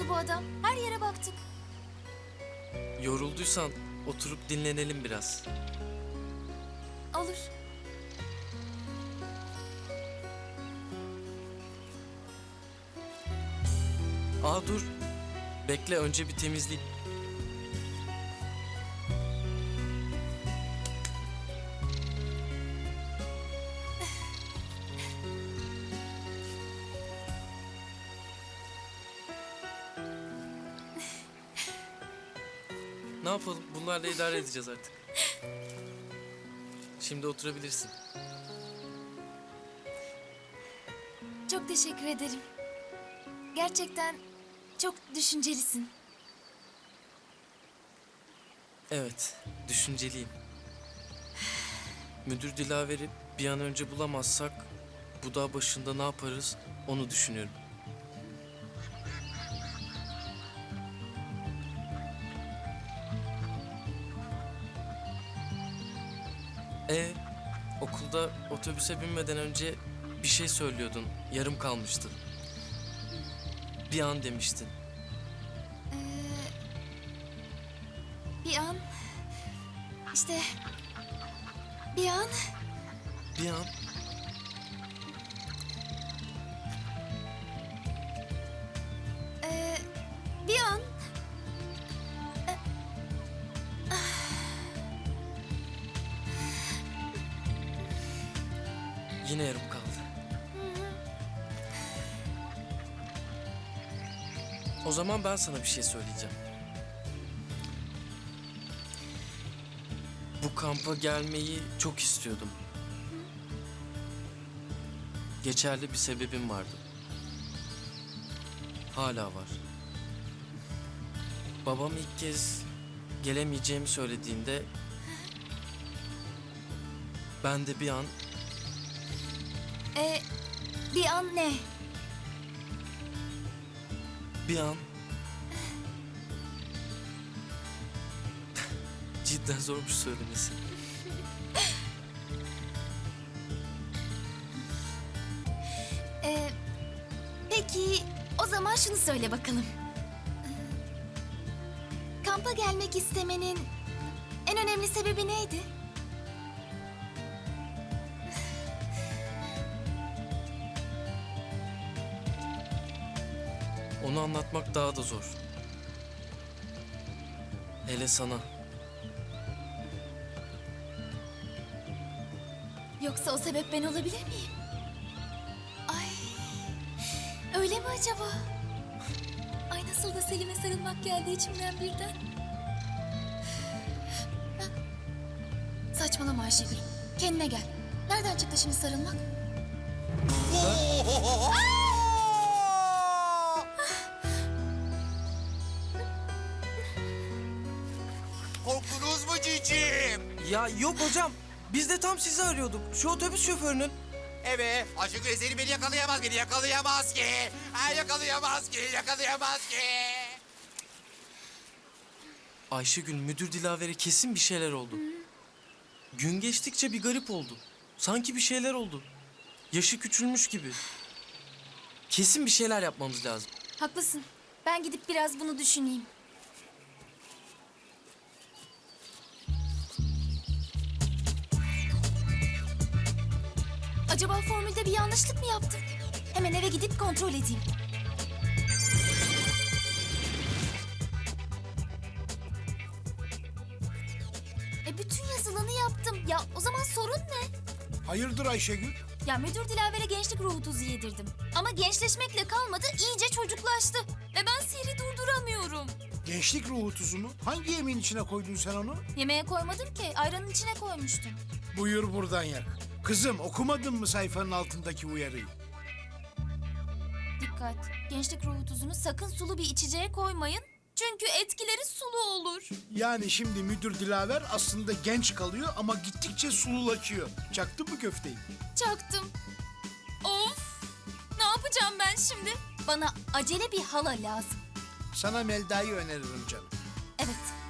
oldu bu adam? Her yere baktık. Yorulduysan oturup dinlenelim biraz. Olur. Aa dur. Bekle önce bir temizleyeyim. Ne yapalım? Bunlarla idare edeceğiz artık. Şimdi oturabilirsin. Çok teşekkür ederim. Gerçekten çok düşüncelisin. Evet, düşünceliyim. Müdür Dilaver'i bir an önce bulamazsak bu dağ başında ne yaparız onu düşünüyorum. E okulda otobüse binmeden önce bir şey söylüyordun. Yarım kalmıştı. Bir an demiştin. Ee, bir an... işte bir an... Bir an yine yarım kaldı. O zaman ben sana bir şey söyleyeceğim. Bu kampa gelmeyi çok istiyordum. Geçerli bir sebebim vardı. Hala var. Babam ilk kez gelemeyeceğimi söylediğinde ben de bir an Ee, bir an ne? Bir an... Cidden zormuş söylemesi. Ee, peki o zaman şunu söyle bakalım. Kampa gelmek istemenin en önemli sebebi neydi? Onu anlatmak daha da zor. Hele sana. Yoksa o sebep ben olabilir miyim? Ay, öyle mi acaba? Ay nasıl da Selim'e sarılmak geldi içimden birden. Ha? Saçmalama Ayşegül. Kendine gel. Nereden çıktı şimdi sarılmak? Korktunuz Ya yok hocam. Biz de tam sizi arıyorduk. Şu otobüs şoförünün. Evet, Ayşegül Ezeli beni yakalayamaz, beni yakalayamaz ki. Ha, yakalayamaz ki, yakalayamaz ki. Ayşegül müdür Dilaver'e kesin bir şeyler oldu. Gün geçtikçe bir garip oldu. Sanki bir şeyler oldu. Yaşı küçülmüş gibi. Kesin bir şeyler yapmamız lazım. Haklısın. Ben gidip biraz bunu düşüneyim. Acaba formülde bir yanlışlık mı yaptım? Hemen eve gidip kontrol edeyim. E bütün yazılanı yaptım. Ya o zaman sorun ne? Hayırdır Ayşegül? Ya müdür Dilaver'e gençlik ruhu tuzu yedirdim. Ama gençleşmekle kalmadı, iyice çocuklaştı. Ve ben sihri durduramıyorum. Gençlik ruhu tuzu mu? Hangi yemeğin içine koydun sen onu? Yemeğe koymadım ki, ayranın içine koymuştum. Buyur buradan yak. Kızım okumadın mı sayfanın altındaki uyarıyı? Dikkat, gençlik ruhu tuzunu sakın sulu bir içeceğe koymayın. Çünkü etkileri sulu olur. Yani şimdi müdür Dilaver aslında genç kalıyor ama gittikçe sululaşıyor. Çaktın mı köfteyi? Çaktım. Of! Ne yapacağım ben şimdi? Bana acele bir hala lazım. Sana Melda'yı öneririm canım. Evet.